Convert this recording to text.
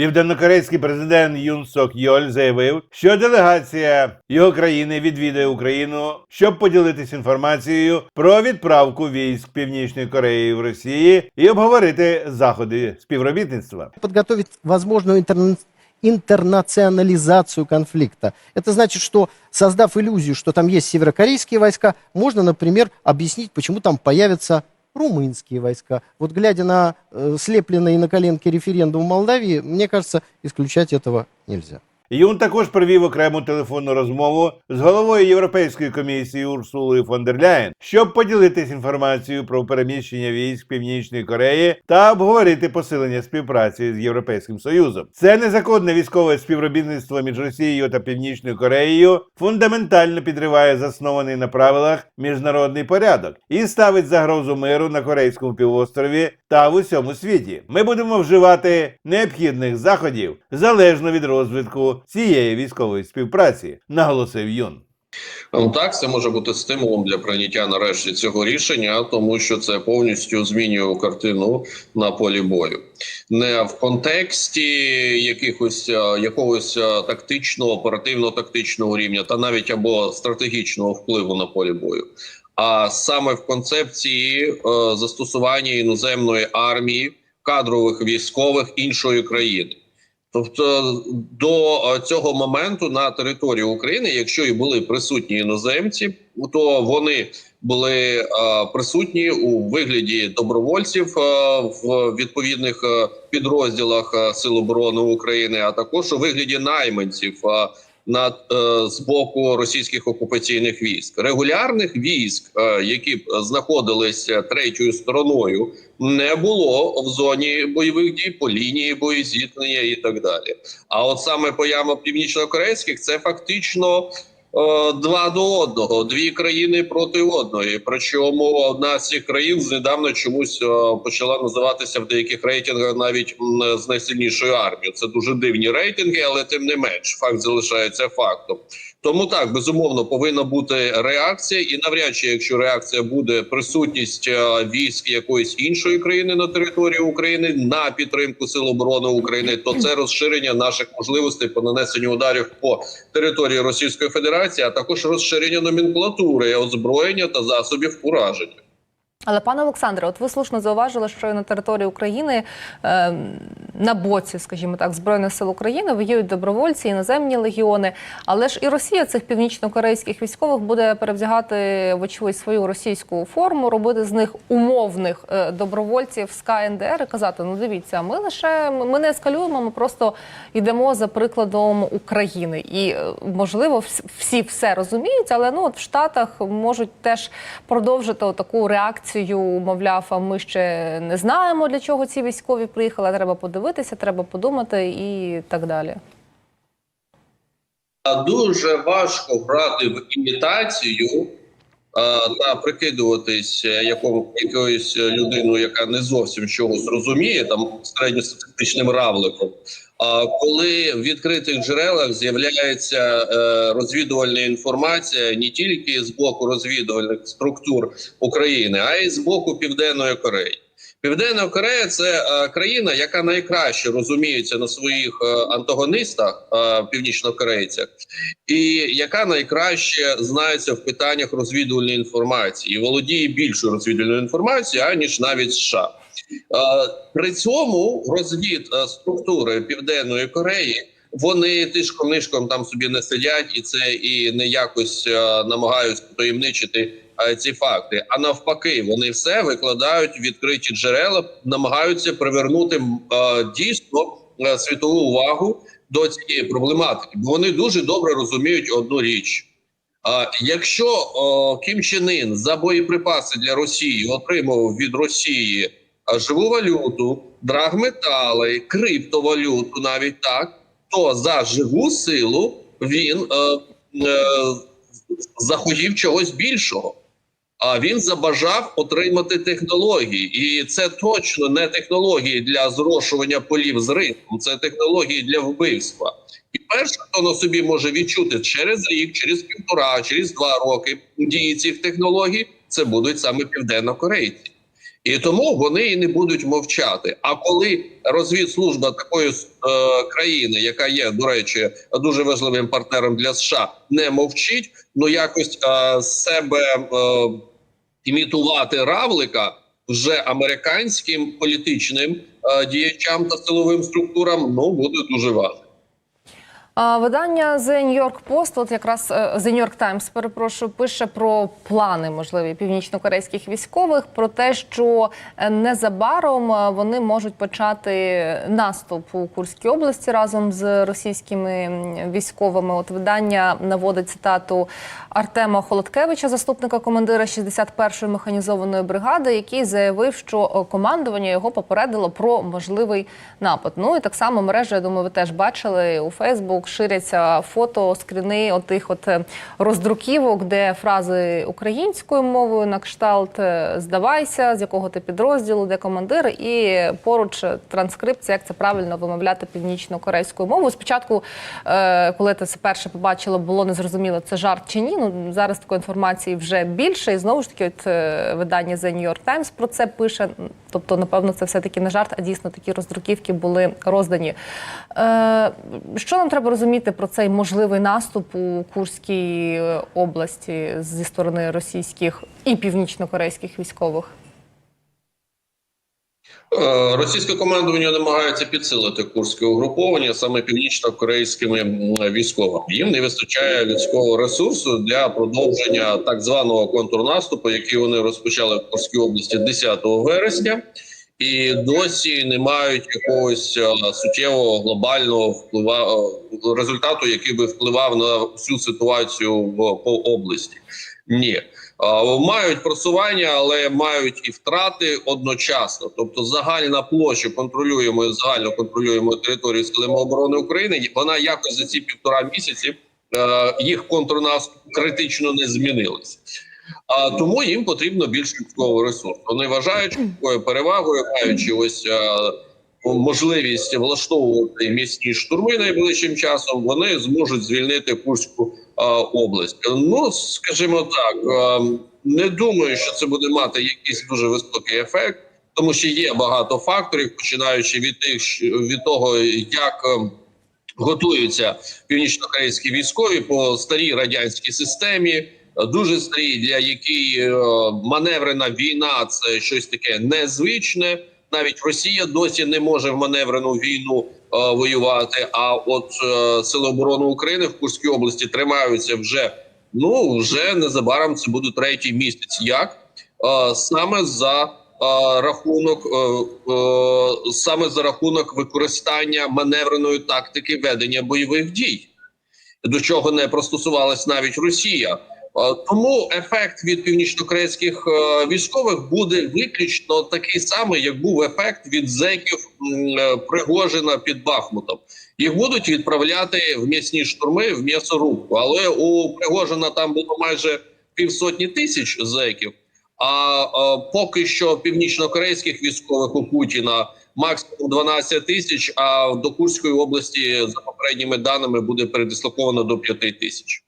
Південнокорейський президент Юн Сок Йоль заявив, що делегація його країни відвідає Україну, щоб поділитись інформацією про відправку військ Північної Кореї в Росії і обговорити заходи співробітництва. подготовить возможную интерна- интернационализацию конфликта. Это значит, что создав иллюзию, что там есть северокорейские войска, можно, например, объяснить, почему там появятся румынские войска. Вот глядя на э, слепленный на коленке референдум в Молдавии, мне кажется, исключать этого нельзя. Юн також провів окрему телефонну розмову з головою Європейської комісії Урсулою фон дер Ляєн, щоб поділитись інформацією про переміщення військ Північної Кореї та обговорити посилення співпраці з Європейським Союзом. Це незаконне військове співробітництво між Росією та Північною Кореєю фундаментально підриває заснований на правилах міжнародний порядок і ставить загрозу миру на корейському півострові та в усьому світі. Ми будемо вживати необхідних заходів залежно від розвитку цієї військової співпраці, наголосив Юн. Ну так, це може бути стимулом для прийняття нарешті цього рішення, тому що це повністю змінює картину на полі бою, не в контексті якихось е, якогось е, тактичного, оперативно-тактичного рівня, та навіть або стратегічного впливу на полі бою, а саме в концепції е, застосування іноземної армії, кадрових військових іншої країни. Тобто до е, цього моменту на території України, якщо і були присутні іноземці, то вони були е, присутні у вигляді добровольців е, в відповідних підрозділах Сил оборони України, а також у вигляді найманців на е, з боку російських окупаційних військ, регулярних військ, е, які б знаходилися третьою стороною, не було в зоні бойових дій по лінії боєзіткнення і так далі. А от саме поява північнокорейських це фактично. Е, Два до одного, дві країни проти одної. Причому одна з цих країн недавно чомусь е, почала називатися в деяких рейтингах навіть з найсильнішою армією. Це дуже дивні рейтинги, але тим не менш, факт залишається фактом. Тому так безумовно повинна бути реакція, і навряд чи, якщо реакція буде присутність е, військ якоїсь іншої країни на території України на підтримку сил оборони України, то це розширення наших можливостей по нанесенню ударів по території Російської Федерації, а також розширення номенклатури озброєння та засобів ураження. Але пане Олександре, от ви слушно зауважили, що на території України е, на боці, скажімо так, збройних сил України воюють добровольці, іноземні легіони. Але ж і Росія цих північно-корейських військових буде перевдягати вочевидь свою російську форму, робити з них умовних е, добровольців з КНДР і казати: ну дивіться, ми лише ми не ескалюємо, ми просто йдемо за прикладом України. І е, можливо, всі все розуміють, але ну от в Штатах можуть теж продовжити таку реакцію, мовляв, а ми ще не знаємо, для чого ці військові приїхали. Треба подивитися, треба подумати і так далі. Дуже важко брати в імітацію та прикидуватись е, якому якоюсь людиною, яка не зовсім чогось розуміє, там середньостатистичним равликом. А коли в відкритих джерелах з'являється е, розвідувальна інформація не тільки з боку розвідувальних структур України, а й з боку Південної Кореї. Південна Корея це е, країна, яка найкраще розуміється на своїх е, антагонистах, е, північнокорейцях, і яка найкраще знається в питаннях розвідувальної інформації, і володіє більшою розвідувальною інформацією, аніж навіть США. Е, При цьому розвід е, структури Південної Кореї. Вони тишком нишком там собі не сидять, і це і не якось е, намагаються таємничити е, ці факти. А навпаки, вони все викладають відкриті джерела, намагаються привернути м, е, дійсно е, світову увагу до цієї проблематики, бо вони дуже добре розуміють одну річ. А якщо о, Кім Чен Ін за боєприпаси для Росії отримав від Росії а, живу валюту, драгметали, криптовалюту, навіть так, то за живу силу він е, е, захотів чогось більшого. А він забажав отримати технології, і це точно не технології для зрошування полів з ринком, це технології для вбивства. І перше, хто на собі може відчути через рік, через півтора, через два роки дії цих технологій, це будуть саме південнокорейці. І тому вони і не будуть мовчати. А коли розвідслужба такої е, країни, яка є, до речі, дуже важливим партнером для США, не мовчить, ну якось е, себе е, імітувати равлика вже американським політичним е, діячам та силовим структурам, ну буде дуже важко. Видання The New York Post, от якраз е, The New York Times, перепрошую, пише про плани можливі північнокорейських військових, про те, що е, незабаром е, вони можуть почати наступ у Курській області разом з російськими військовими. От видання наводить цитату Артема Холодкевича, заступника командира 61-ї механізованої бригади, який заявив, що командування його попередило про можливий напад. Ну і так само мережа, я думаю, ви теж бачили у Фейсбук ширяться фото, скріни отих от е, роздруківок, де фрази українською мовою на кшталт е, здавайся, з якого ти підрозділу, де командир, і поруч транскрипція, як це правильно вимовляти північно-корейською мовою. Спочатку, е, коли ти це перше побачила, було незрозуміло, це жарт чи ні. Ну зараз такої інформації вже більше. І знову ж таки, от е, видання The New York Times про це пише. Тобто, напевно, це все таки не жарт, а дійсно такі роздруківки були роздані. Е, що нам треба розуміти про цей можливий наступ у Курській області зі сторони російських і північно-корейських військових? Е, Російське командування намагається підсилити курське угруповання саме північно-корейськими військовими. Їм не вистачає людського ресурсу для продовження так званого контрнаступу, який вони розпочали в Курській області 10 вересня, і досі не мають якогось е, суттєвого глобального вплива е, результату, який би впливав на всю ситуацію в по області. Ні. Мають просування, але мають і втрати одночасно. Тобто, загальна площа контролюємо загально контролюємо територію силами оборони України. Вона якось за ці півтора місяці е, їх контрнаступ критично не змінилася. А тому їм потрібно більше людського ресурсу. Вони вважають такою перевагою, маючи ось е, можливість влаштовувати міцні штурми найближчим часом. Вони зможуть звільнити Курську область. Ну скажімо так, не думаю, що це буде мати якийсь дуже високий ефект, тому що є багато факторів, починаючи від тих від того, як е, готуються північно-корейські військові по старій радянській системі. Дуже старій, для якій е, маневрена війна це щось таке незвичне. Навіть Росія досі не може в маневрену війну е, воювати. А от е, сили оборони України в Курській області тримаються вже ну вже незабаром. Це буде третій місяць. Як е, саме за е, рахунок, е, е, саме за рахунок використання маневреної тактики ведення бойових дій, до чого не простосувалась навіть Росія. Е, Тому ефект від північнокорейських е, військових буде виключно такий самий, як був ефект від зеків е, Пригожина під Бахмутом. Їх будуть відправляти в м'ясні штурми в м'ясорубку. Але у Пригожина там було майже півсотні тисяч зеків. А поки що північнокорейських військових у Путіна максимум 12 тисяч. А до Курської області за попередніми даними буде передислоковано до 5 тисяч.